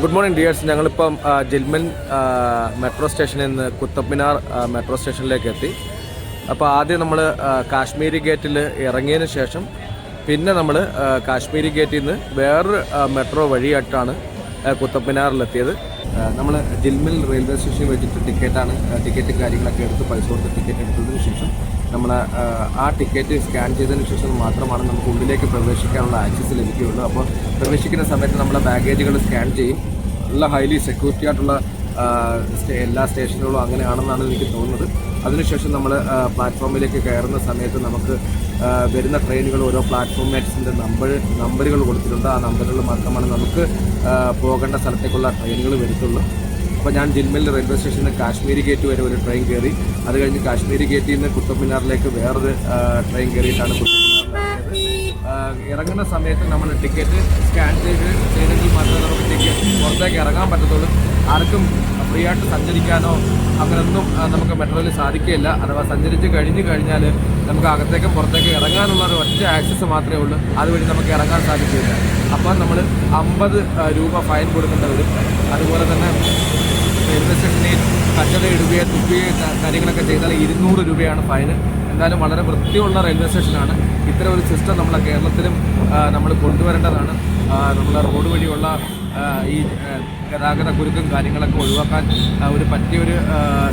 Good morning dears ഞങ്ങളിപ്പം ജിൽമൻ metro സ്റ്റേഷനിൽ നിന്ന് കുത്തബ് മിനാർ മെട്രോ സ്റ്റേഷനിലേക്ക് എത്തി. അപ്പോൾ ആദ്യം നമ്മൾ കാശ്മീരി ഗേറ്റിൽ ഇറങ്ങിയതിന് ശേഷം പിന്നെ നമ്മൾ കാശ്മീരി ഗേറ്റിൽ നിന്ന് വേറൊരു മെട്രോ വഴിയായിട്ടാണ് ആ, കുത്തബ് മിനാറിലെത്തിയത് നമ്മൾ ജിൽമിൽ റെയിൽവേ സ്റ്റേഷനിൽ വെച്ചിട്ട് ടിക്കറ്റാണ് ടിക്കറ്റും കാര്യങ്ങളൊക്കെ എടുത്ത് പൈസ കൊടുത്ത് ടിക്കറ്റ് എടുത്തതിന് ശേഷം നമ്മൾ ആ ടിക്കറ്റ് സ്കാൻ ചെയ്തതിന് ശേഷം മാത്രമാണ് നമുക്ക് ഉള്ളിലേക്ക് പ്രവേശിക്കാനുള്ള ആക്സസ് ലഭിക്കുകയുള്ളൂ. അപ്പോൾ പ്രവേശിക്കുന്ന സമയത്ത് നമ്മളെ ബാഗേജുകൾ സ്കാൻ ചെയ്യും. നല്ല ഹൈലി സെക്യൂരിറ്റി ആയിട്ടുള്ള എല്ലാ സ്റ്റേഷനുകളും അങ്ങനെയാണെന്നാണ് എനിക്ക് തോന്നുന്നത്. അതിനുശേഷം നമ്മൾ പ്ലാറ്റ്ഫോമിലേക്ക് കയറുന്ന സമയത്ത് നമുക്ക് വരുന്ന ട്രെയിനുകൾ ഓരോ പ്ലാറ്റ്ഫോം മേറ്റ്സിന്റെ നമ്പർ നമ്പറുകൾ കൊടുത്തിട്ടുണ്ട്. ആ നമ്പറുകൾ മാത്രമാണ് നമുക്ക് പോകേണ്ട സ്ഥലത്തേക്കുള്ള ട്രെയിനുകൾ വരുത്തുള്ളൂ. അപ്പോൾ ഞാൻ ജിൽമൽ റെയിൽവേ സ്റ്റേഷനിൽ കാശ്മീരി ഗേറ്റ് വരെ ഒരു ട്രെയിൻ കയറി. അത് കഴിഞ്ഞ് കാശ്മീരി ഗേറ്റിൽ നിന്ന് കുത്തബ് മിനാറിലേക്ക് വേറൊരു ട്രെയിൻ കയറിയിട്ടാണ് കുത്തബ് ഇറങ്ങുന്ന സമയത്ത് നമ്മൾ ടിക്കറ്റ് സ്കാൻ ചെയ്ത് ചെയ്തെങ്കിൽ മാത്രമേ നമുക്ക് ടിക്കറ്റ് പുറത്തേക്ക് ഇറങ്ങാൻ പറ്റത്തുള്ളൂ. ആർക്കും ഫ്രീ ആയിട്ട് സഞ്ചരിക്കാനോ അങ്ങനെയൊന്നും നമുക്ക് മെട്രോയിൽ സാധിക്കുകയില്ല. അഥവാ സഞ്ചരിച്ച് കഴിഞ്ഞ് കഴിഞ്ഞാൽ നമുക്ക് അകത്തേക്കും പുറത്തേക്കും ഇറങ്ങാനുള്ള ഒരു ഒറ്റ ആക്സസ് മാത്രമേ ഉള്ളൂ. അതുവഴി നമുക്ക് ഇറങ്ങാൻ സാധിക്കില്ല അപ്പോൾ നമ്മൾ അമ്പത് രൂപ ഫൈൻ കൊടുക്കേണ്ടി വരും. അതുപോലെ തന്നെ റെയിൽവേ സ്റ്റേഷനിൽ കച്ചട ഇടുകയോ തുപ്പുകയോ കാര്യങ്ങളൊക്കെ ചെയ്താൽ ഇരുന്നൂറ് രൂപയാണ് ഫൈന് എന്തായാലും വളരെ വൃത്തിയുള്ള റെയിൽവേ സ്റ്റേഷനാണ് ഇത്തരം ഒരു സിസ്റ്റം നമ്മളെ കേരളത്തിലും നമ്മൾ കൊണ്ടുവരേണ്ടതാണ്. നമ്മളെ റോഡ് വഴിയുള്ള ഈ ഗതാഗത കുരുക്കും കാര്യങ്ങളൊക്കെ ഒഴിവാക്കാൻ ഒരു പറ്റിയൊരു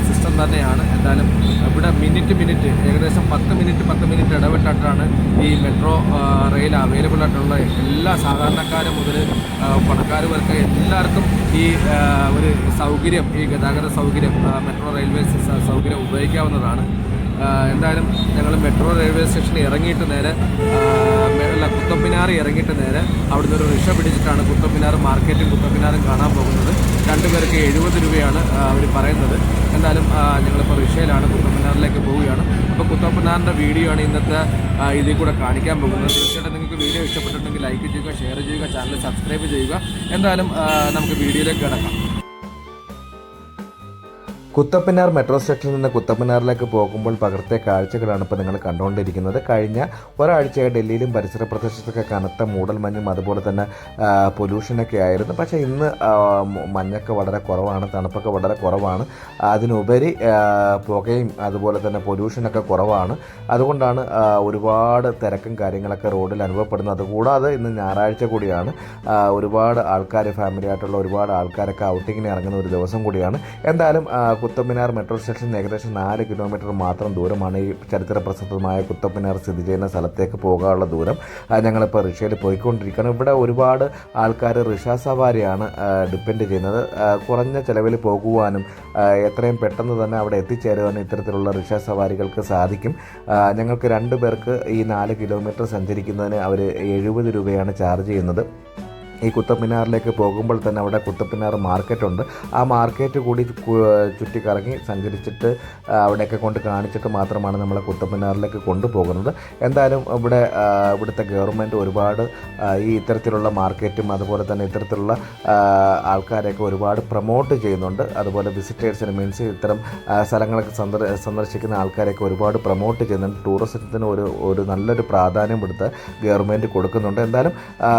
സിസ്റ്റം തന്നെയാണ്. എന്തായാലും ഇവിടെ മിനിറ്റ് മിനിറ്റ് ഏകദേശം പത്ത് മിനിറ്റ് പത്ത് മിനിറ്റ് ഇടവിട്ടിട്ടാണ് ഈ മെട്രോ റെയിൽ അവൈലബിൾ ആയിട്ടുള്ള എല്ലാ സാധാരണക്കാരും മുതൽ പണക്കാർ വർക്ക് എല്ലാവർക്കും ഈ ഒരു സൗകര്യം ഈ ഗതാഗത സൗകര്യം മെട്രോ റെയിൽവേ സൗകര്യം ഉപയോഗിക്കാവുന്നതാണ്. എന്തായാലും ഞങ്ങൾ മെട്രോ റെയിൽവേ സ്റ്റേഷനിൽ ഇറങ്ങിയിട്ട് നേരെ അല്ല കുത്തമ്പിനാർ ഇറങ്ങിയിട്ട് നേരെ അവിടുന്ന് ഒരു റിക്ഷ പിടിച്ചിട്ടാണ് കുത്തമ്പിനാർ മാർക്കറ്റും കുത്തമ്പിനാറും കാണാൻ പോകുന്നത്. രണ്ടുപേർക്ക് എഴുപത് രൂപയാണ് അവർ പറയുന്നത്. എന്തായാലും ഞങ്ങളിപ്പോൾ റിക്ഷയിലാണ് കുത്തമ്പിനാറിലേക്ക് പോവുകയാണ്. അപ്പോൾ കുത്തമ്പിനാറിന്റെ വീഡിയോ ആണ് ഇന്നത്തെ ഇതിൽ കൂടെ കാണിക്കാൻ പോകുന്നത്. തീർച്ചയായിട്ടും നിങ്ങൾക്ക് വീഡിയോ ഇഷ്ടപ്പെട്ടിട്ടുണ്ടെങ്കിൽ ലൈക്ക് ചെയ്യുക ഷെയർ ചെയ്യുക ചാനൽ സബ്സ്ക്രൈബ് ചെയ്യുക. എന്തായാലും നമുക്ക് വീഡിയോയിലേക്ക് കിടക്കാം. കുത്തപ്പനാർ മെട്രോ സ്റ്റേഷനിൽ നിന്ന് കുത്തപ്പനാറിലേക്ക് പോകുമ്പോൾ പകർത്തിയ കാഴ്ചകളാണ് ഇപ്പോൾ നിങ്ങൾ കണ്ടുകൊണ്ടിരിക്കുന്നത്. കഴിഞ്ഞ ഒരാഴ്ചയായി ഡൽഹിയിലും പരിസര പ്രദേശത്തൊക്കെ കനത്ത മൂടൽമഞ്ഞും അതുപോലെ തന്നെ പൊല്യൂഷനൊക്കെ ആയിരുന്നു. പക്ഷേ ഇന്ന് മഞ്ഞൊക്കെ വളരെ കുറവാണ് തണുപ്പൊക്കെ വളരെ കുറവാണ്. അതിനുപരി പുകയും അതുപോലെ തന്നെ പൊല്യൂഷനൊക്കെ കുറവാണ്. അതുകൊണ്ടാണ് ഒരുപാട് തിരക്കും കാര്യങ്ങളൊക്കെ റോഡിൽ അനുഭവപ്പെടുന്നത്. അതുകൂടാതെ ഇന്ന് ഞായറാഴ്ച കൂടിയാണ് ഒരുപാട് ആൾക്കാർ ഫാമിലി ആയിട്ടുള്ള ഒരുപാട് ആൾക്കാരൊക്കെ ഔട്ടിങ്ങിന് ഇറങ്ങുന്ന ഒരു ദിവസം കൂടിയാണ്. എന്തായാലും കുത്തബ്മിനാർ മെട്രോ സ്റ്റേഷൻ ഏകദേശം നാല് കിലോമീറ്റർ മാത്രം ദൂരമാണ് ഈ ചരിത്ര പ്രസിദ്ധമായ കുത്തബ്മിനാർ സ്ഥിതി ചെയ്യുന്ന സ്ഥലത്തേക്ക് പോകാനുള്ള ദൂരം. ഞങ്ങളിപ്പോൾ റിക്ഷയിൽ പോയിക്കൊണ്ടിരിക്കുകയാണ്. ഇവിടെ ഒരുപാട് ആൾക്കാർ റിക്ഷ സവാരിയാണ് ഡിപ്പെൻഡ് ചെയ്യുന്നത്. കുറഞ്ഞ ചിലവിൽ പോകുവാനും എത്രയും പെട്ടെന്ന് തന്നെ അവിടെ എത്തിച്ചേരുവാനും ഇത്തരത്തിലുള്ള റിക്ഷ സവാരികൾക്ക് സാധിക്കും. ഞങ്ങൾക്ക് രണ്ട് പേർക്ക് ഈ നാല് കിലോമീറ്റർ സഞ്ചരിക്കുന്നതിന് അവർ എഴുപത് രൂപയാണ് ചാർജ് ചെയ്യുന്നത്. ഈ കുത്തപ്പിനാറിലേക്ക് പോകുമ്പോൾ തന്നെ അവിടെ കുത്തപ്പിനാർ മാർക്കറ്റുണ്ട്. ആ മാർക്കറ്റ് കൂടി ചുറ്റിക്കറങ്ങി സഞ്ചരിച്ചിട്ട് അവിടെയൊക്കെ കൊണ്ട് കാണിച്ചിട്ട് മാത്രമാണ് നമ്മളെ കുത്തപ്പിനാറിലേക്ക് കൊണ്ടുപോകുന്നത്. എന്തായാലും ഇവിടെ ഇവിടുത്തെ ഗവൺമെന്റ് ഒരുപാട് ഈ ഇത്തരത്തിലുള്ള മാർക്കറ്റും അതുപോലെ തന്നെ ഇത്തരത്തിലുള്ള ആൾക്കാരെയൊക്കെ ഒരുപാട് പ്രൊമോട്ട് ചെയ്യുന്നുണ്ട്. അതുപോലെ വിസിറ്റേഴ്സിന് മീൻസ് ഇത്തരം സ്ഥലങ്ങളൊക്കെ സന്ദർ സന്ദർശിക്കുന്ന ആൾക്കാരെയൊക്കെ ഒരുപാട് പ്രൊമോട്ട് ചെയ്യുന്നുണ്ട്. ടൂറിസത്തിന് ഒരു ഒരു നല്ലൊരു പ്രാധാന്യം ഇവിടുത്തെ ഗവൺമെന്റ് കൊടുക്കുന്നുണ്ട്. എന്തായാലും ആ,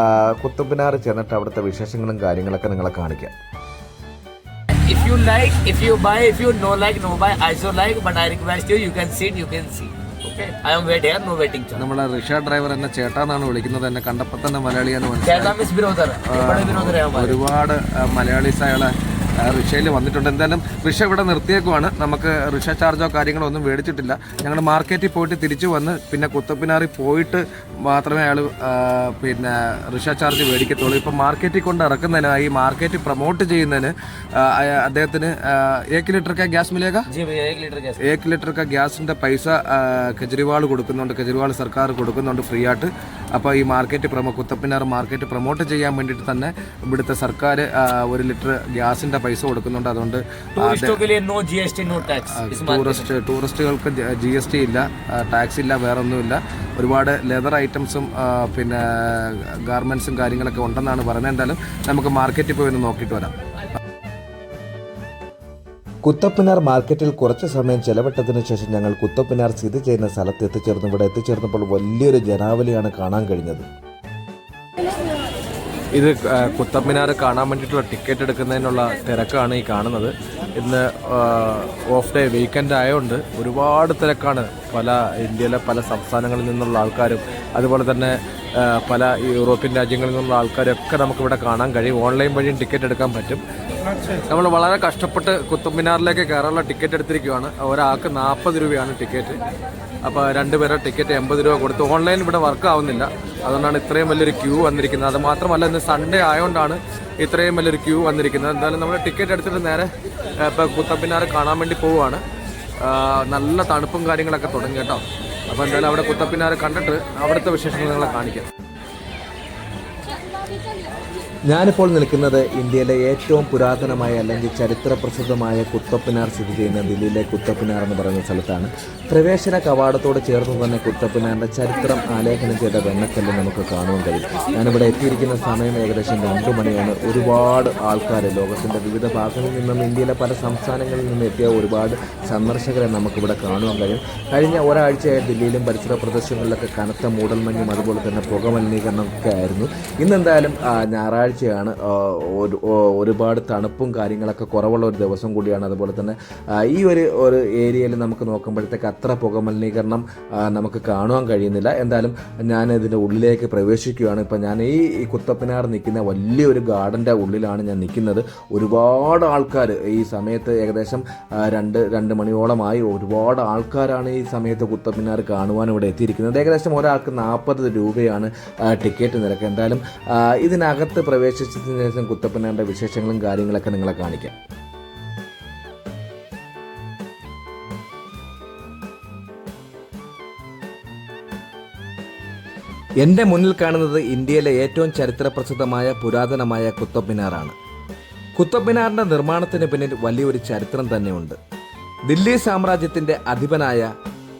കുത്തബ്മിനാർ ചെന്നിട്ട് അവിടുത്തെ വിശേഷങ്ങളും കാര്യങ്ങളൊക്കെ നിങ്ങളെ കാണിക്കാം. If you like, if you buy, if you no like, no buy, I so like, but I request you, you can sit, you can see. നമ്മുടെ റിഷ ഡ്രൈവർ എന്ന ചേട്ടാന്നാണ് വിളിക്കുന്നത്. എന്നെ കണ്ടപ്പോ തന്നെ മലയാളിയാണ് മനസ്സിലായത് ഒരുപാട് മലയാളീസ് അയാളെ റിക്ഷയിൽ വന്നിട്ടുണ്ട്. എന്തായാലും റിക്ഷ ഇവിടെ നിർത്തിയേക്കുവാണ്. നമുക്ക് റിക്ഷ ചാർജോ കാര്യങ്ങളോ ഒന്നും മേടിച്ചിട്ടില്ല. ഞങ്ങൾ മാർക്കറ്റിൽ പോയിട്ട് തിരിച്ചു വന്ന് പിന്നെ കുത്തപ്പിനാറി പോയിട്ട് മാത്രമേ അയാൾ പിന്നെ റിക്ഷ ചാർജ് മേടിക്കത്തുള്ളൂ. ഇപ്പം മാർക്കറ്റിൽ കൊണ്ട് ഇറക്കുന്നതിന് ഈ മാർക്കറ്റ് പ്രൊമോട്ട് ചെയ്യുന്നതിന് അദ്ദേഹത്തിന് ഏക്ക് ലിറ്റർ കാ ഗ്യാസ് മിലേക ഏക്ക് ലിറ്റർ കാ ഗ്യാസിന്റെ പൈസ കെജ്രിവാൾ കൊടുക്കുന്നുണ്ട്. കെജ്രിവാൾ സർക്കാർ കൊടുക്കുന്നുണ്ട് ഫ്രീ ആയിട്ട്. അപ്പോൾ ഈ മാർക്കറ്റ് പ്രൊമോ കുത്തപ്പിനാർ മാർക്കറ്റ് പ്രൊമോട്ട് ചെയ്യാൻ വേണ്ടിയിട്ട് തന്നെ ഇവിടുത്തെ സർക്കാർ ഒരു ലിറ്റർ ഗ്യാസിന്റെ പൈസ കൊടുക്കുന്നുണ്ട്. അതുകൊണ്ട് ടൂറിസ്റ്റ് ടൂറിസ്റ്റുകൾക്ക് ജി എസ് ടി ഇല്ല ടാക്സ് ഇല്ല വേറൊന്നുമില്ല. ഒരുപാട് ലെതർ ഐറ്റംസും പിന്നെ ഗാർമെന്റ്സും കാര്യങ്ങളൊക്കെ ഉണ്ടെന്നാണ് പറയുന്നത്. എന്തായാലും നമുക്ക് മാർക്കറ്റിൽ പോയി ഒന്ന് നോക്കിയിട്ട് വരാം. കുത്തപ്പിനാർ മാർക്കറ്റിൽ കുറച്ച് സമയം ചെലവിട്ടതിന് ശേഷം ഞങ്ങൾ കുത്തപ്പിനാർ സ്ഥിതി ചെയ്യുന്ന സ്ഥലത്ത് എത്തിച്ചേർന്നു. ഇവിടെ എത്തിച്ചേർന്നപ്പോൾ വലിയൊരു ജനാവലിയാണ് കാണാൻ കഴിഞ്ഞത്. ഇത് കുത്തബ്മിനാർ കുത്തബ് മിനാർ കാണാൻ വേണ്ടിയിട്ടുള്ള ടിക്കറ്റ് എടുക്കുന്നതിനുള്ള തിരക്കാണ് ഈ കാണുന്നത്. ഇന്ന് ഓഫ് ഡേ വീക്കെൻഡ് ആയതുകൊണ്ട് ഒരുപാട് തിരക്കാണ് പല ഇന്ത്യയിലെ പല സംസ്ഥാനങ്ങളിൽ നിന്നുള്ള ആൾക്കാരും അതുപോലെ തന്നെ പല യൂറോപ്യൻ രാജ്യങ്ങളിൽ നിന്നുള്ള ആൾക്കാരൊക്കെ നമുക്കിവിടെ കാണാൻ കഴിയും. ഓൺലൈൻ വഴിയും ടിക്കറ്റ് എടുക്കാൻ പറ്റും. നമ്മൾ വളരെ കഷ്ടപ്പെട്ട് കുത്തബ് മിനാറിലേക്ക് കയറാനുള്ള ടിക്കറ്റ് എടുത്തിരിക്കുകയാണ് ഒരാൾക്ക് നാൽപ്പത് രൂപയാണ് ടിക്കറ്റ്. അപ്പോൾ രണ്ടുപേരെ ടിക്കറ്റ് എൺപത് രൂപ കൊടുത്തു. ഓൺലൈൻ ഇവിടെ വർക്ക് ആവുന്നില്ല. അതുകൊണ്ടാണ് ഇത്രയും വലിയൊരു ക്യൂ വന്നിരിക്കുന്നത്. അത് മാത്രമല്ല ഇന്ന് സൺഡേ ആയതുകൊണ്ടാണ് ഇത്രയും വലിയൊരു ക്യൂ വന്നിരിക്കുന്നത്. എന്തായാലും നമ്മൾ ടിക്കറ്റ് എടുത്തിട്ട് നേരെ ഇപ്പോൾ കുത്തബിനാർ കാണാൻ വേണ്ടി പോവുകയാണ്. നല്ല തണുപ്പും കാര്യങ്ങളൊക്കെ തുടങ്ങി കേട്ടോ. അപ്പോൾ എന്തായാലും അവിടെ കുത്തപ്പിനാർ കണ്ടിട്ട് അവിടുത്തെ വിശേഷങ്ങൾ നിങ്ങളെ കാണിക്കാം. ഞാനിപ്പോൾ നിൽക്കുന്നത് ഇന്ത്യയിലെ ഏറ്റവും പുരാതനമായ അല്ലെങ്കിൽ ചരിത്ര പ്രസിദ്ധമായ കുത്തപ്പിനാർ സ്ഥിതി ചെയ്യുന്ന ദില്ലിയിലെ കുത്തപ്പിനാർ എന്ന് പറയുന്ന സ്ഥലത്താണ്. പ്രവേശന കവാടത്തോട് ചേർന്ന് തന്നെ കുത്തപ്പിനാറിന്റെ ചരിത്രം ആലേഖനം ചെയ്ത വെണ്ണക്കല്ല് നമുക്ക് കാണുവാൻ കഴിയും. ഞാനിവിടെ എത്തിയിരിക്കുന്ന സമയം ഏകദേശം രണ്ട് മണിയാണ്. ഒരുപാട് ആൾക്കാർ ലോകത്തിന്റെ വിവിധ ഭാഗങ്ങളിൽ നിന്നും ഇന്ത്യയിലെ പല സംസ്ഥാനങ്ങളിൽ നിന്നും എത്തിയ ഒരുപാട് സന്ദർശകരെ നമുക്കിവിടെ കാണുവാൻ കഴിയും. കഴിഞ്ഞ ഒരാഴ്ചയായി ദില്ലിയിലും പരിസര പ്രദേശങ്ങളിലൊക്കെ കനത്ത മൂടൽമഞ്ഞും അതുപോലെ തന്നെ പുകമലിനീകരണം ഒക്കെ ആയിരുന്നു. ഇന്നെന്തായാലും ആ, ഞായറാഴ്ചയാണ് ഒരു ഒരുപാട് തണുപ്പും കാര്യങ്ങളൊക്കെ കുറവുള്ള ഒരു ദിവസം കൂടിയാണ്. അതുപോലെ തന്നെ ഈ ഒരു ഒരു ഏരിയയിൽ നമുക്ക് നോക്കുമ്പോഴത്തേക്ക് അത്ര പുകമലിനീകരണം മലിനീകരണം നമുക്ക് കാണുവാൻ കഴിയുന്നില്ല. എന്തായാലും ഞാൻ ഇതിന്റെ ഉള്ളിലേക്ക് പ്രവേശിക്കുകയാണ്. ഇപ്പം ഞാൻ ഈ കുത്തപ്പിനാർ നിൽക്കുന്ന വലിയൊരു ഗാർഡന്റെ ഉള്ളിലാണ് ഞാൻ നിൽക്കുന്നത്. ഒരുപാട് ആൾക്കാർ ഈ സമയത്ത് ഏകദേശം രണ്ട് രണ്ട് മണിയോളമായി ഒരുപാട് ആൾക്കാരാണ് ഈ സമയത്ത് കുത്തപ്പിനാർ കാണുവാൻ ഇവിടെ എത്തിയിരിക്കുന്നത്. ഏകദേശം ഒരാൾക്ക് നാൽപ്പത് രൂപയാണ് ടിക്കറ്റ് നിരക്ക്. എന്തായാലും ഇതിനകത്ത് പ്രവേശിച്ചതിന് ശേഷം കുത്തപ്പനാരുടെ വിശേഷങ്ങളും കാര്യങ്ങളൊക്കെ നിങ്ങളെ കാണിക്കാം. എന്റെ മുന്നിൽ കാണുന്നത് ഇന്ത്യയിലെ ഏറ്റവും ചരിത്രപ്രസിദ്ധമായ പുരാതനമായ കുത്തബ്മിനാറാണ്. മിനാറാണ് കുത്തബ് മിനാറിന്റെ നിർമ്മാണത്തിന് പിന്നിൽ വലിയൊരു ചരിത്രം തന്നെയുണ്ട്. ദില്ലി സാമ്രാജ്യത്തിന്റെ അധിപനായ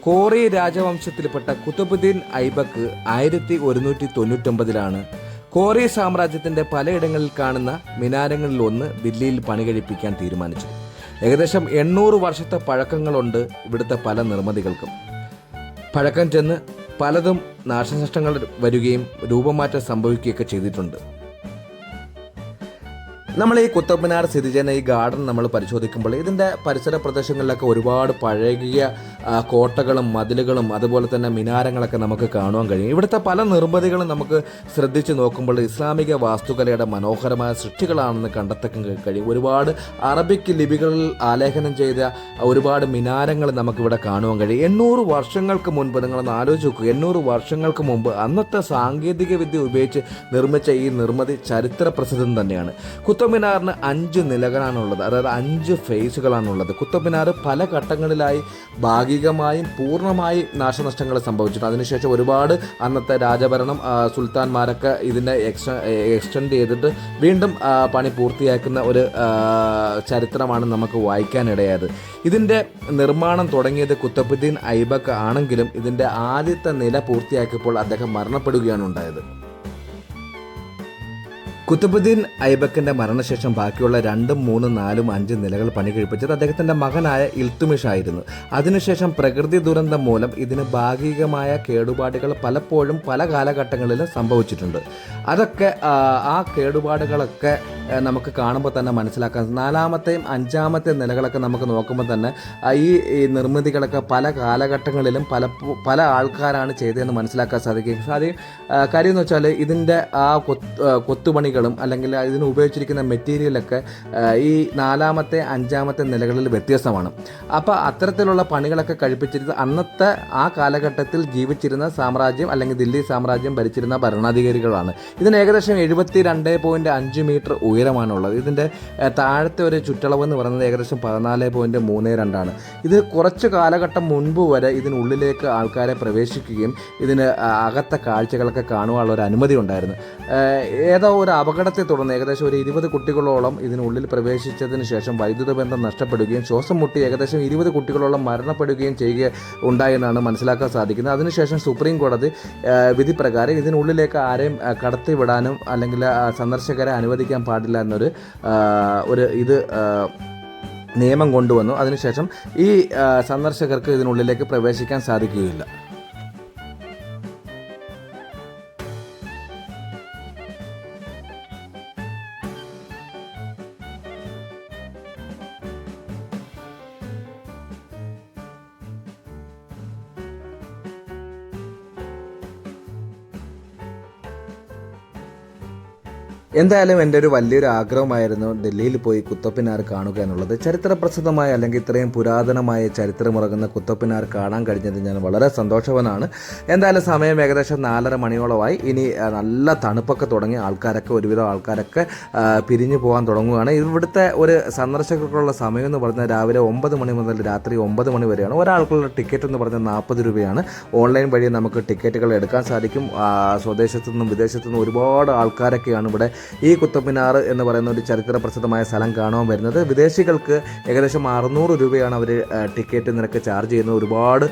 കോറി രാജവംശത്തിൽപ്പെട്ട കുത്തബുദ്ദീൻ ഐബക്ക് ആയിരത്തി ഒരുന്നൂറ്റി തൊണ്ണൂറ്റൊമ്പതിലാണ് കോറി സാമ്രാജ്യത്തിന്റെ പലയിടങ്ങളിൽ കാണുന്ന മിനാരങ്ങളിൽ ഒന്ന് ദില്ലിയിൽ പണി പണികഴിപ്പിക്കാൻ തീരുമാനിച്ചു. ഏകദേശം എണ്ണൂറ് വർഷത്തെ പഴക്കങ്ങളുണ്ട് ഇവിടുത്തെ പല നിർമ്മിതികൾക്കും. പഴക്കം ചെന്ന് പലതും നാശനഷ്ടങ്ങൾ വരികയും രൂപമാറ്റം സംഭവിക്കുകയൊക്കെ ചെയ്തിട്ടുണ്ട്. നമ്മൾ ഈ കുത്തബ് മിനാർ സ്ഥിതി ചെയ്യുന്ന ഈ ഗാർഡൻ നമ്മൾ പരിശോധിക്കുമ്പോൾ ഇതിന്റെ പരിസര പ്രദേശങ്ങളിലൊക്കെ ഒരുപാട് പഴകിയ കോട്ടകളും മതിലുകളും അതുപോലെ തന്നെ മിനാരങ്ങളൊക്കെ നമുക്ക് കാണുവാൻ കഴിയും. ഇവിടുത്തെ പല നിർമ്മിതികളും നമുക്ക് ശ്രദ്ധിച്ച് നോക്കുമ്പോൾ ഇസ്ലാമിക വാസ്തുകലയുടെ മനോഹരമായ സൃഷ്ടികളാണെന്ന് കണ്ടെത്താൻ കഴിയും. ഒരുപാട് അറബിക് ലിപികളിൽ ആലേഖനം ചെയ്ത ഒരുപാട് മിനാരങ്ങൾ നമുക്കിവിടെ കാണുവാൻ കഴിയും. എണ്ണൂറ് വർഷങ്ങൾക്ക് മുൻപ് നിങ്ങളൊന്ന് ആലോചിച്ച് നോക്കുക എണ്ണൂറ് വർഷങ്ങൾക്ക് മുമ്പ് അന്നത്തെ സാങ്കേതിക വിദ്യ ഉപയോഗിച്ച് നിർമ്മിച്ച ഈ നിർമ്മിതി ചരിത്ര പ്രസിദ്ധം തന്നെയാണ്. കുത്തബ് മിനാറിന് അഞ്ച് നിലകളാണുള്ളത്. അതായത് അഞ്ച് ഫേസുകളാണുള്ളത്. കുത്തബ്മിനാർ പല ഘട്ടങ്ങളിലായി ഭാഗികമായും പൂർണമായും നാശനഷ്ടങ്ങൾ സംഭവിച്ചിട്ടുണ്ട്. അതിനുശേഷം ഒരുപാട് അന്നത്തെ രാജഭരണം സുൽത്താൻമാരൊക്കെ ഇതിനെ എക്സ്റ്റ എക്സ്റ്റെൻഡ് ചെയ്തിട്ട് വീണ്ടും പണി പൂർത്തിയാക്കുന്ന ഒരു ചരിത്രമാണ് നമുക്ക് വായിക്കാനിടയായത്. ഇതിന്റെ നിർമ്മാണം തുടങ്ങിയത് കുത്തബുദ്ദീൻ ഐബക്ക് ആണെങ്കിലും ഇതിന്റെ ആദ്യത്തെ നില പൂർത്തിയാക്കിയപ്പോൾ അദ്ദേഹം മരണപ്പെടുകയാണ് ഉണ്ടായത്. കുത്തുബുദ്ദീൻ ഐബക്കിന്റെ മരണശേഷം ബാക്കിയുള്ള രണ്ടും മൂന്നും നാലും അഞ്ചും നിലകൾ പണി കഴിപ്പിച്ചത് അദ്ദേഹത്തിന്റെ മകനായ ഇൽത്തുമിഷ് ആയിരുന്നു. അതിനുശേഷം പ്രകൃതി ദുരന്തം മൂലം ഇതിന് ഭാഗികമായ കേടുപാടുകൾ പലപ്പോഴും പല കാലഘട്ടങ്ങളിലും സംഭവിച്ചിട്ടുണ്ട്. അതൊക്കെ ആ, കേടുപാടുകളൊക്കെ നമുക്ക് കാണുമ്പോൾ തന്നെ മനസ്സിലാക്കാം. നാലാമത്തെയും അഞ്ചാമത്തെ നിലകളൊക്കെ നമുക്ക് നോക്കുമ്പോൾ തന്നെ ഈ നിർമ്മിതികളൊക്കെ പല കാലഘട്ടങ്ങളിലും പല പല ആൾക്കാരാണ് ചെയ്തതെന്ന് മനസ്സിലാക്കാൻ സാധിക്കും. കാര്യമെന്ന് കാര്യം വെച്ചാൽ ഇതിന്റെ ആ കൊത്ത് കൊത്തുപണികളും അല്ലെങ്കിൽ ഇതിന് ഉപയോഗിച്ചിരിക്കുന്ന മെറ്റീരിയലൊക്കെ ഈ നാലാമത്തെ അഞ്ചാമത്തെ നിലകളിൽ വ്യത്യസ്തമാണ്. അപ്പോൾ അത്തരത്തിലുള്ള പണികളൊക്കെ കഴിപ്പിച്ചിരുന്നത് അന്നത്തെ ആ കാലഘട്ടത്തിൽ ജീവിച്ചിരുന്ന സാമ്രാജ്യം അല്ലെങ്കിൽ ദില്ലി സാമ്രാജ്യം ഭരിച്ചിരുന്ന ഭരണാധികാരികളാണ്. ഇതിന് ഏകദേശം എഴുപത്തി രണ്ട് പോയിന്റ് അഞ്ച് മീറ്റർ ഉയരമാണുള്ളത്. ഇതിന്റെ താഴത്തെ ഒരു ചുറ്റളവ് എന്ന് പറയുന്നത് ഏകദേശം പതിനാല് പോയിന്റ് മൂന്ന് രണ്ടാണ്. ഇത് കുറച്ച് കാലഘട്ടം മുൻപ് വരെ ഇതിനുള്ളിലേക്ക് ആൾക്കാരെ പ്രവേശിക്കുകയും ഇതിന് അകത്തെ കാഴ്ചകളൊക്കെ കാണുവാനുള്ള ഒരു അനുമതി ഉണ്ടായിരുന്നു. ഏതോ ഒരു അപകടത്തെ തുടർന്ന് ഏകദേശം ഒരു ഇരുപത് കുട്ടികളോളം ഇതിനുള്ളിൽ പ്രവേശിച്ചതിന് ശേഷം വൈദ്യുത ബന്ധം നഷ്ടപ്പെടുകയും ശ്വാസം മുട്ടി ഏകദേശം ഇരുപത് കുട്ടികളോളം മരണപ്പെടുകയും ചെയ്യുക ഉണ്ടായെന്നാണ് മനസ്സിലാക്കാൻ സാധിക്കുന്നത്. അതിനുശേഷം സുപ്രീം കോടതി വിധി പ്രകാരം ഇതിനുള്ളിലേക്ക് ആരെയും കടത്തിവിടാനും അല്ലെങ്കിൽ സന്ദർശകരെ അനുവദിക്കാൻ പാടില്ല. എന്നൊരു ഒരു ഇത് നിയമം കൊണ്ടുവന്നു. അതിനുശേഷം ഈ സന്ദർശകർക്ക് ഇതിനുള്ളിലേക്ക് പ്രവേശിക്കാൻ സാധിക്കുകയില്ല. എന്തായാലും എന്റെ ഒരു വലിയൊരു ആഗ്രഹമായിരുന്നു ഡൽഹിയിൽ പോയി കുത്തപ്പിനാർ കാണുക എന്നുള്ളത്. ചരിത്രപ്രസിദ്ധമായ അല്ലെങ്കിൽ ഇത്രയും പുരാതനമായ ചരിത്രമുറങ്ങുന്ന കുത്തപ്പിനാർ കാണാൻ കഴിഞ്ഞത് ഞാൻ വളരെ സന്തോഷവാനാണ്. എന്തായാലും സമയം ഏകദേശം നാലര മണിയോളമായി. ഇനി നല്ല തണുപ്പൊക്കെ തുടങ്ങി ആൾക്കാരൊക്കെ ഒരുവിധം ആൾക്കാരൊക്കെ പിരിഞ്ഞു പോകാൻ തുടങ്ങുകയാണ്. ഇവിടുത്തെ ഒരു സന്ദർശകർക്കുള്ള സമയം എന്ന് പറഞ്ഞാൽ രാവിലെ ഒമ്പത് മണി മുതൽ രാത്രി ഒമ്പത് മണി വരെയാണ്. ഒരാൾക്കുള്ള ടിക്കറ്റ് എന്ന് പറഞ്ഞാൽ നാൽപ്പത് രൂപയാണ്. ഓൺലൈൻ വഴി നമുക്ക് ടിക്കറ്റുകൾ എടുക്കാൻ സാധിക്കും. സ്വദേശത്തു നിന്നും വിദേശത്തു നിന്നും ഒരുപാട് ആൾക്കാരൊക്കെയാണ് ഇവിടെ ഈ കുത്തബ്മിനാർ എന്ന് പറയുന്ന ഒരു ചരിത്ര പ്രസിദ്ധമായ സ്ഥലം കാണുവാൻ വരുന്നത്. വിദേശികൾക്ക് ഏകദേശം അറുന്നൂറ് രൂപയാണ് അവർ ടിക്കറ്റ് നിരക്ക് ചാർജ് ചെയ്യുന്നത്. ഒരുപാട്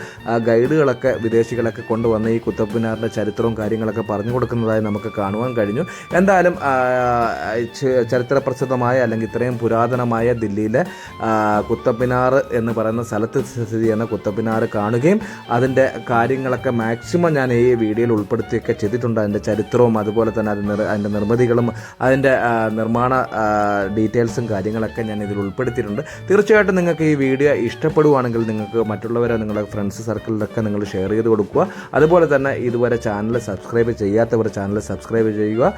ഗൈഡുകളൊക്കെ വിദേശികളൊക്കെ കൊണ്ടുവന്ന് ഈ കുത്തബ്മിനാറിന്റെ ചരിത്രവും കാര്യങ്ങളൊക്കെ പറഞ്ഞു കൊടുക്കുന്നതായി നമുക്ക് കാണുവാൻ കഴിഞ്ഞു. എന്തായാലും ചരിത്ര പ്രസിദ്ധമായ അല്ലെങ്കിൽ ഇത്രയും പുരാതനമായ ദില്ലിയിലെ കുത്തബ്മിനാർ എന്ന് പറയുന്ന സ്ഥലത്ത് സ്ഥിതി ചെയ്യുന്ന കുത്തബ്മിനാർ കാണുകയും അതിന്റെ കാര്യങ്ങളൊക്കെ മാക്സിമം ഞാൻ ഈ വീഡിയോയിൽ ഉൾപ്പെടുത്തിയൊക്കെ ചെയ്തിട്ടുണ്ട്. അതിന്റെ ചരിത്രവും അതുപോലെ തന്നെ അതിന്റെ അതിന്റെ നിർമ്മിതികളും അതിന്റെ നിർമ്മാണ ഡീറ്റെയിൽസും കാര്യങ്ങളൊക്കെ ഞാൻ ഇതിൽ ഉൾപ്പെടുത്തിയിട്ടുണ്ട്. തീർച്ചയായിട്ടും നിങ്ങൾക്ക് ഈ വീഡിയോ ഇഷ്ടപ്പെടുവാണെങ്കിൽ നിങ്ങൾക്ക് മറ്റുള്ളവരെ നിങ്ങളുടെ ഫ്രണ്ട്സ് സർക്കിളിലൊക്കെ നിങ്ങൾ ഷെയർ ചെയ്ത് കൊടുക്കുക. അതുപോലെ തന്നെ ഇതുവരെ ചാനൽ സബ്സ്ക്രൈബ് ചെയ്യാത്തവർ ചാനൽ സബ്സ്ക്രൈബ് ചെയ്യുക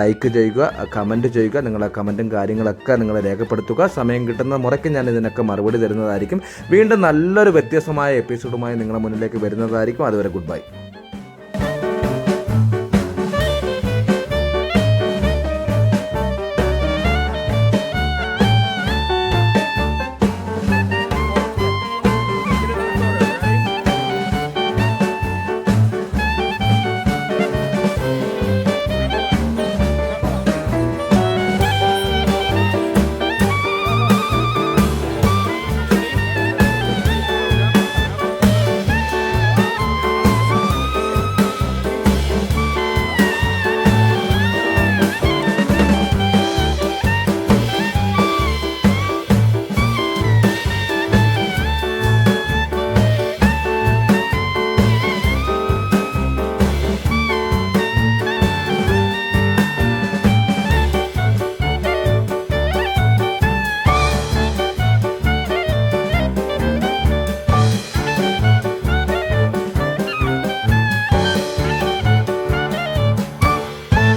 ലൈക്ക് ചെയ്യുക കമന്റ് ചെയ്യുക നിങ്ങളുടെ കമന്റും കാര്യങ്ങളൊക്കെ നിങ്ങൾ രേഖപ്പെടുത്തുക. സമയം കിട്ടുന്ന മുറയ്ക്ക് ഞാൻ ഇതിനൊക്കെ മറുപടി തരുന്നതായിരിക്കും. വീണ്ടും നല്ലൊരു വ്യത്യസ്തമായ എപ്പിസോഡുമായി നിങ്ങളുടെ മുന്നിലേക്ക് വരുന്നതായിരിക്കും. അതുവരെ ഗുഡ് ബൈ